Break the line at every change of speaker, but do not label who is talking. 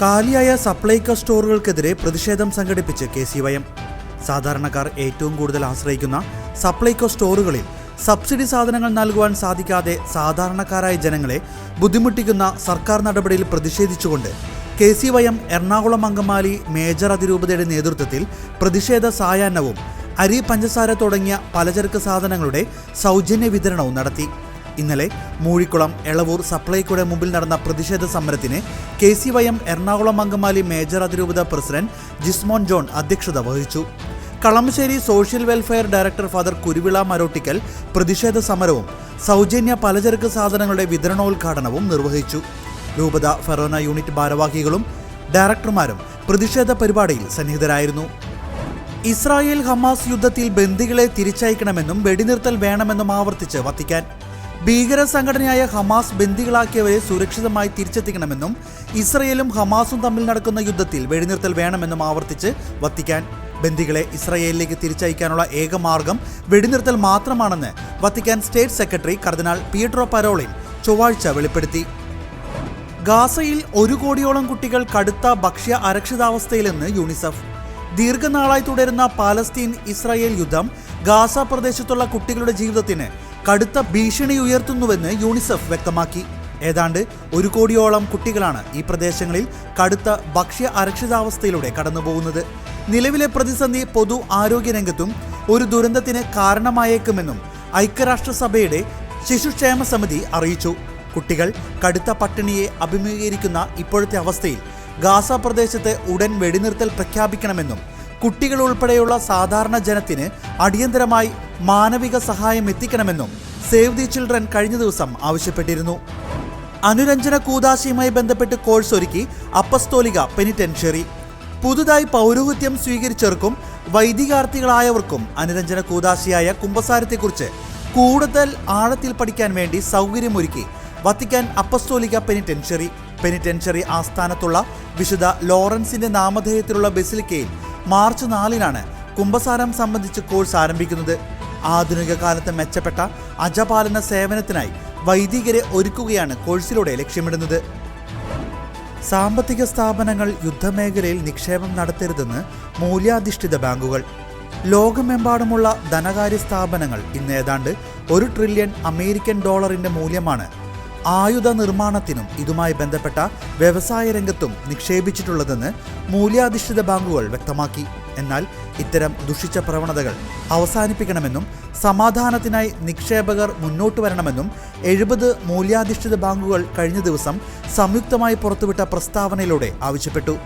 കാലിയായ സപ്ലൈകോ സ്റ്റോറുകൾക്കെതിരെ പ്രതിഷേധം സംഘടിപ്പിച്ച് K C വയം സാധാരണക്കാർ ഏറ്റവും കൂടുതൽ ആശ്രയിക്കുന്ന സപ്ലൈകോ സ്റ്റോറുകളിൽ സബ്സിഡി സാധനങ്ങൾ നൽകുവാൻ സാധിക്കാതെ സാധാരണക്കാരായ ജനങ്ങളെ ബുദ്ധിമുട്ടിക്കുന്ന സർക്കാർ നടപടിയിൽ പ്രതിഷേധിച്ചുകൊണ്ട് കെ സി വയം എറണാകുളം അങ്കമാലി മേജർ അതിരൂപതയുടെ നേതൃത്വത്തിൽ പ്രതിഷേധ സായാഹ്നവും അരി പഞ്ചസാര തുടങ്ങിയ പലചരക്ക് സാധനങ്ങളുടെ സൗജന്യ വിതരണവും നടത്തി. ഇന്നലെ മൂഴിക്കുളം എളവൂർ സപ്ലൈകോയുടെ മുമ്പിൽ നടന്ന പ്രതിഷേധ സമരത്തിന് K C Y M Ernakulam Angamaly major അതിരൂപത പ്രസിഡന്റ് ജിസ്മോൻ ജോൺ അധ്യക്ഷത വഹിച്ചു. Kalamassery social welfare director father Kuruvila Marottickal പ്രതിഷേധ സമരവും സൗജന്യ പലചരക്ക് സാധനങ്ങളുടെ വിതരണോദ്ഘാടനവും നിർവഹിച്ചു. രൂപത ഫെറോന യൂണിറ്റ് ഭാരവാഹികളും ഡയറക്ടർമാരും പ്രതിഷേധ പരിപാടിയിൽ സന്നിഹിതരായിരുന്നു. ഇസ്രായേൽ ഹമാസ് യുദ്ധത്തിൽ ബന്ദികളെ തിരിച്ചയക്കണമെന്നും വെടിനിർത്തൽ വേണമെന്നും ആവർത്തിച്ച് വത്തിക്കാൻ ഭീകര സംഘടനയായ ഹമാസ് ബന്ദികളാക്കിയവരെ സുരക്ഷിതമായി തിരിച്ചെത്തിക്കണമെന്നും ഇസ്രയേലും ഹമാസും തമ്മിൽ നടക്കുന്ന യുദ്ധത്തിൽ വെടിനിർത്തൽ വേണമെന്നും ആവർത്തിച്ച് വത്തിക്കാൻ ബന്ദികളെ ഇസ്രയേലിലേക്ക് തിരിച്ചയക്കാനുള്ള ഏക മാർഗം വെടിനിർത്തൽ മാത്രമാണെന്ന് വത്തിക്കാൻ സ്റ്റേറ്റ് സെക്രട്ടറി കർദിനാൾ പിയട്രോ പരോളിൻ ചൊവ്വാഴ്ച വെളിപ്പെടുത്തി. ഗാസയിൽ ഒരു കോടിയോളം കുട്ടികൾ കടുത്ത ഭക്ഷ്യ അരക്ഷിതാവസ്ഥയിലെന്ന് യൂണിസെഫ്. ദീർഘനാളായി തുടരുന്ന പാലസ്തീൻ ഇസ്രായേൽ യുദ്ധം ഗാസ പ്രദേശത്തുള്ള കുട്ടികളുടെ ജീവിതത്തിന് കടുത്ത ഭീഷണി ഉയർത്തുന്നുവെന്ന് യൂണിസെഫ് വ്യക്തമാക്കി. ഏതാണ്ട് ഒരു കോടിയോളം കുട്ടികളാണ് ഈ പ്രദേശങ്ങളിൽ കടുത്ത ഭക്ഷ്യ അരക്ഷിതാവസ്ഥയിലൂടെ കടന്നുപോകുന്നത്. നിലവിലെ പ്രതിസന്ധി പൊതു ആരോഗ്യരംഗത്തും ഒരു ദുരന്തത്തിന് കാരണമായേക്കുമെന്നും ഐക്യരാഷ്ട്രസഭയുടെ ശിശുക്ഷേമ സമിതി അറിയിച്ചു. കുട്ടികൾ കടുത്ത പട്ടിണിയെ അഭിമുഖീകരിക്കുന്ന ഇപ്പോഴത്തെ അവസ്ഥയിൽ ഗാസ പ്രദേശത്ത് ഉടൻ വെടിനിർത്തൽ പ്രഖ്യാപിക്കണമെന്നും കുട്ടികൾ ഉൾപ്പെടെയുള്ള സാധാരണ ജനത്തിന് അടിയന്തരമായി മാനവിക സഹായം എത്തിക്കണമെന്നും സേവ് ദി ചിൽഡ്രൻ കഴിഞ്ഞ ദിവസം ആവശ്യപ്പെട്ടിരുന്നു. അനുരഞ്ജന കൂതാശയുമായി ബന്ധപ്പെട്ട് കോഴ്സ് ഒരുക്കി അപ്പസ്തോലിക പെനിറ്റൻഷ്യറി. പുതുതായി പൗരോഹിത്യം സ്വീകരിച്ചവർക്കും വൈദികാർത്ഥികളായവർക്കും അനുരഞ്ജന കൂതാശിയായ കുമ്പസാരത്തെക്കുറിച്ച് കൂടുതൽ ആഴത്തിൽ പഠിക്കാൻ വേണ്ടി സൗകര്യമൊരുക്കി വത്തിക്കാൻ അപ്പസ്തോലിക പെനിറ്റൻഷ്യറി. പെനിറ്റൻഷ്യറി ആസ്ഥാനത്തുള്ള വിശുദ്ധ ലോറൻസിന്റെ നാമധേയത്തിലുള്ള ബസിലിക്കയിൽ മാർച്ച് നാലിനാണ് കുംഭസാരം സംബന്ധിച്ച് കോഴ്സ് ആരംഭിക്കുന്നത്. ആധുനിക കാലത്ത് മെച്ചപ്പെട്ട അജപാലന സേവനത്തിനായി വൈദികരെ ഒരുക്കുകയാണ് കോഴ്സിലൂടെ ലക്ഷ്യമിടുന്നത്. സാമ്പത്തിക സ്ഥാപനങ്ങൾ യുദ്ധമേഖലയിൽ നിക്ഷേപം നടത്തരുതെന്ന് മൂല്യാധിഷ്ഠിത ബാങ്കുകൾ. ലോകമെമ്പാടുമുള്ള ധനകാര്യ സ്ഥാപനങ്ങൾ ഇന്ന് ഏതാണ്ട് ഒരു ട്രില്യൺ അമേരിക്കൻ ഡോളറിന്റെ മൂല്യമാണ്. ആയുധ നിർമ്മാണത്തിനും ഇതുമായി ബന്ധപ്പെട്ട വ്യവസായ രംഗത്തും നിക്ഷേപിച്ചിട്ടുള്ളതെന്ന് മൂല്യാധിഷ്ഠിത ബാങ്കുകൾ വ്യക്തമാക്കി. എന്നാൽ ഇത്തരം ദുഷിച്ച പ്രവണതകൾ അവസാനിപ്പിക്കണമെന്നും സമാധാനത്തിനായി നിക്ഷേപകർ മുന്നോട്ട് വരണമെന്നും എഴുപത് മൂല്യാധിഷ്ഠിത ബാങ്കുകൾ കഴിഞ്ഞ ദിവസം സംയുക്തമായി പുറത്തുവിട്ട പ്രസ്താവനയിലൂടെ ആവശ്യപ്പെട്ടു.